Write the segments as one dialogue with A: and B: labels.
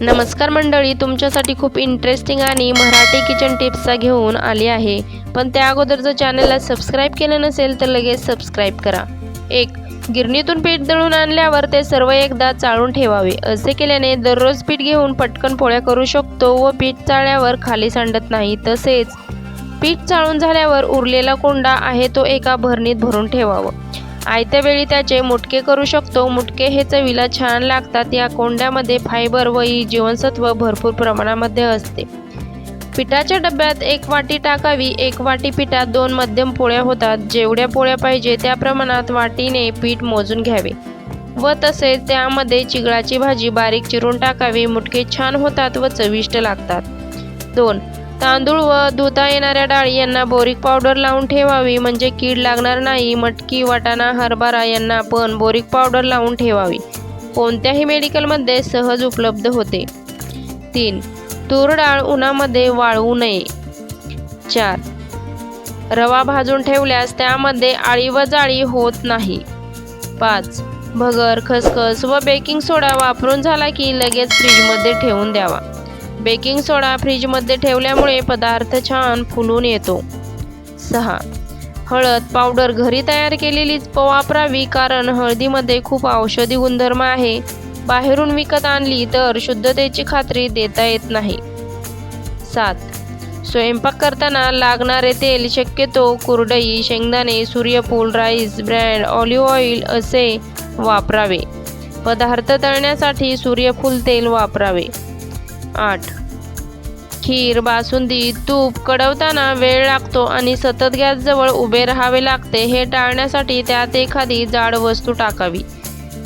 A: नमस्कार मंडळी तुमच्यासाठी खूप इंटरेस्टिंग आणि मराठी किचन टिप्सचा घेऊन आली आहे. पण त्या अगोदर जर चॅनलला सबस्क्राईब केलं नसेल तर लगेच सबस्क्राईब करा. एक गिरणीतून पीठ दळून आणल्यावर ते सर्व एकदा चाळून ठेवावे. असे केल्याने दररोज पीठ घेऊन पटकन पोळ्या करू शकतो व पीठ चाळल्यावर खाली सांडत नाही. तसेच पीठ चाळून झाल्यावर उरलेला कोंडा आहे तो एका भरणीत भरून ठेवावं. आयत्या वेळी त्याचे मुटके करू शकतो. मुटके हे चवीला छान लागतात. या कोंड्यामध्ये फायबर व ई जीवनसत्व भरपूर प्रमाणामध्ये असते. पिठाच्या डब्यात एक वाटी टाकावी. एक वाटी पिठात दोन मध्यम पोळ्या होतात. जेवढ्या पोळ्या पाहिजे त्या प्रमाणात वाटीने पीठ मोजून घ्यावे. व तसेच त्यामध्ये चिगळाची भाजी बारीक चिरून टाकावी. मुटके छान होतात व चविष्ट लागतात. दोन तांदूळ व धुता येणाऱ्या डाळी यांना बोरिक पावडर लावून ठेवावी. म्हणजे कीड लागणार नाही मटकी वाटाणा हरभरा यांना पण बोरिक पावडर लावून ठेवावी. कोणत्याही मेडिकलमध्ये सहज उपलब्ध होते. तीन तूर डाळ उन्हामध्ये वाळवू नये. चार रवा भाजून ठेवल्यास त्यामध्ये आळी व जाळी होत नाही. पाच भगर खसखस व बेकिंग सोडा वापरून झाला की लगेच फ्रीजमध्ये ठेवून द्यावा. बेकिंग सोडा फ्रीजमध्ये ठेवल्यामुळे पदार्थ छान फुलून येतो. सहा. हळद पावडर घरी तयार केलेलीच प- वापरावी कारण हळदीमध्ये खूप औषधी गुणधर्म आहे. बाहेरून विकत आणली तर शुद्धतेची खात्री देता येत नाही. सात. स्वयंपाक करताना लागणारे तेल शक्यतो कुरडई शेंगदाणे सूर्यफूल राईस ब्रँड ऑलिव्ह ऑइल असे वापरावे. पदार्थ तळण्यासाठी सूर्यफूल तेल वापरावे. आठ. खीर बासुंदी तूप कडवताना वेळ लागतो आणि सतत गॅसजवळ उभे राहावे लागते. हे टाळण्यासाठी त्यात एखादी जाड वस्तू टाकावी.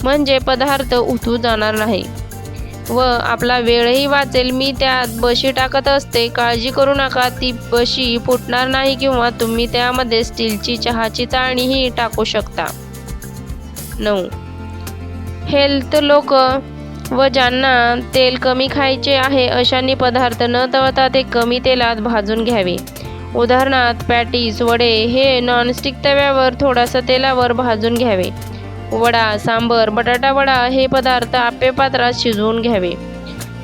A: म्हणजे पदार्थ उतू जाणार नाही. व आपला वेळही वाचेल. मी त्यात बशी टाकत असते. काळजी करू नका. ती बशी फुटणार नाही किंवा तुम्ही त्यामध्ये स्टीलची चहाची चाळणीही टाकू शकता. नऊ. हेल्थ लोक व ज्यांना तेल कमी खायचे आहे अशांनी पदार्थ न तळता ते कमी तेलात भाजून घ्यावे. उदाहरणार्थ पॅटीस वडे हे नॉनस्टिक तव्यावर थोडासा तेलावर भाजून घ्यावे. वडा सांबर बटाटा वडा हे पदार्थ आप्पे पात्रात शिजवून घ्यावे.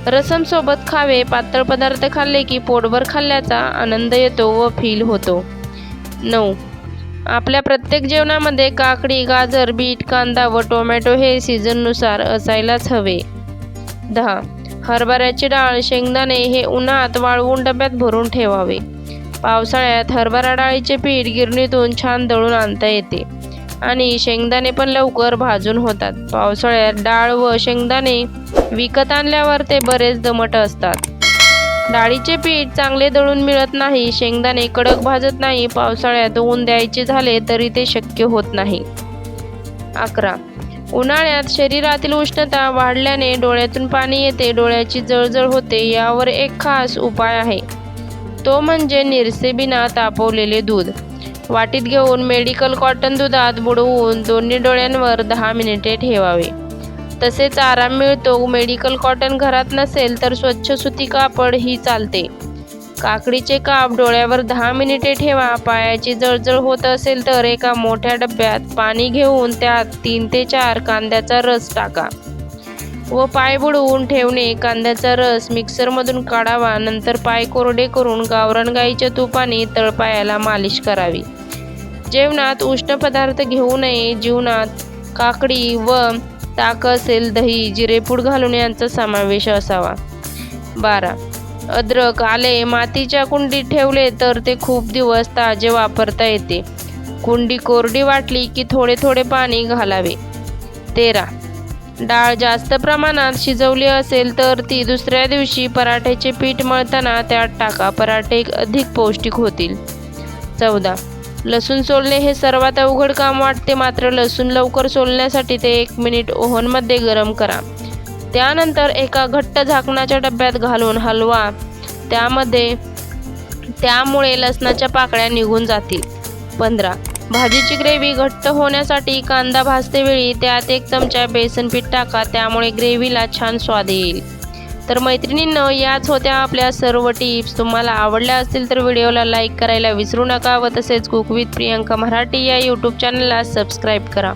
A: रसमसोबत खावे पातळ पदार्थ खाल्ले की पोटभर खाल्ल्याचा आनंद येतो व फील होतो. नऊ. आपल्या प्रत्येक जेवणामध्ये काकडी गाजर बीट कांदा व टोमॅटो हे सीझननुसार असायलाच हवे. दहा. हरभऱ्याची डाळ शेंगदाणे हे उन्हात वाळवून डब्यात भरून ठेवावे. पावसाळ्यात हरभरा डाळीचे पीठ गिरणीतून छान दळून आणता येते. आणि शेंगदाणे पण लवकर भाजून होतात. पावसाळ्यात डाळ व शेंगदाणे विकत आणल्यावर ते बरेच दमट असतात. डाळीचे पीठ चांगले दळून मिळत नाही शेंगदाणे कडक भाजत नाही पावसाळ्यात ऊन द्यायचे झाले तरी ते शक्य होत नाही. अकरा. उन्हाळ्यात शरीरातील उष्णता वाढल्याने डोळ्यातून पाणी येते डोळ्याची जळजळ होते यावर एक खास उपाय आहे. तो म्हणजे निरसेबिना तापवलेले दूध. वाटीत घेऊन मेडिकल कॉटन दुधात बुडवून दोन्ही डोळ्यांवर दहा मिनिटे ठेवावे. तसेच आराम मिळतो मेडिकल कॉटन घरात नसेल तर स्वच्छ सुती कापड ही चालते. काकडीचे काप डोळ्यावर दहा मिनिटे ठेवा. पायाची जळजळ होत असेल तर एका मोठ्या डब्यात पाणी घेऊन त्यात तीन ते चार कांद्याचा रस टाका. व पाय बुडवून ठेवणे. कांद्याचा रस मिक्सरमधून काढावा. नंतर पाय कोरडे करून गावरण गाईच्या तुपाने तळपायाला मालिश करावी. जेवणात उष्ण पदार्थ घेऊ नये. जीवनात काकडी व ताक असेल दही जिरेपूड घालून यांचा समावेश असावा. बारा. अद्रक आले मातीच्या कुंडीत ठेवले तर ते खूप दिवस ताजे वापरता येते. कुंडी कोरडी वाटली की थोडे थोडे पाणी घालावे. तेरा. डाळ जास्त प्रमाणात शिजवली असेल तर ती दुसऱ्या दिवशी पराठ्याचे पीठ मळताना त्यात टाका. पराठे अधिक पौष्टिक होतील. चौदा. लसूण सोलणे हे सर्वात अवघड काम वाटते. मात्र लसूण लवकर सोलण्यासाठी ते एक मिनिट ओव्हनमध्ये गरम करा. त्यानंतर एका घट्ट झाकणाच्या डब्यात घालून हलवा. त्यामध्ये त्यामुळे लसणाच्या पाकळ्या निघून जातील. पंधरा. भाजीची ग्रेव्ही घट्ट होण्यासाठी कांदा भाजते वेळी त्यात एक चमचा बेसन पीठ टाका त्यामुळे ग्रेव्हीला छान स्वाद येईल. तर मैत्रिणींनं याच होत्या आपल्या सर्व टिप्स. तुम्हाला आवडल्या असतील तर व्हिडिओला लाईक करायला विसरू नका व तसेच कुक विथ प्रियंका मराठी या यूट्यूब चॅनलला सबस्क्राईब करा.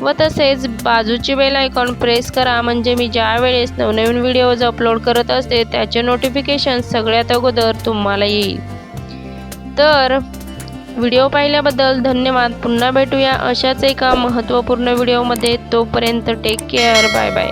A: व तसेच बाजूची बेल आयकॉन प्रेस करा. म्हणजे मी ज्या वेळेस नवनवीन व्हिडिओज अपलोड करत असते त्याचे नोटिफिकेशन सगळ्यात अगोदर तुम्हाला येईल. तर व्हिडिओ पाहिल्याबद्दल धन्यवाद. पुन्हा भेटूया अशाच एका महत्त्वपूर्ण व्हिडिओमध्ये. तोपर्यंत टेक केअर बाय बाय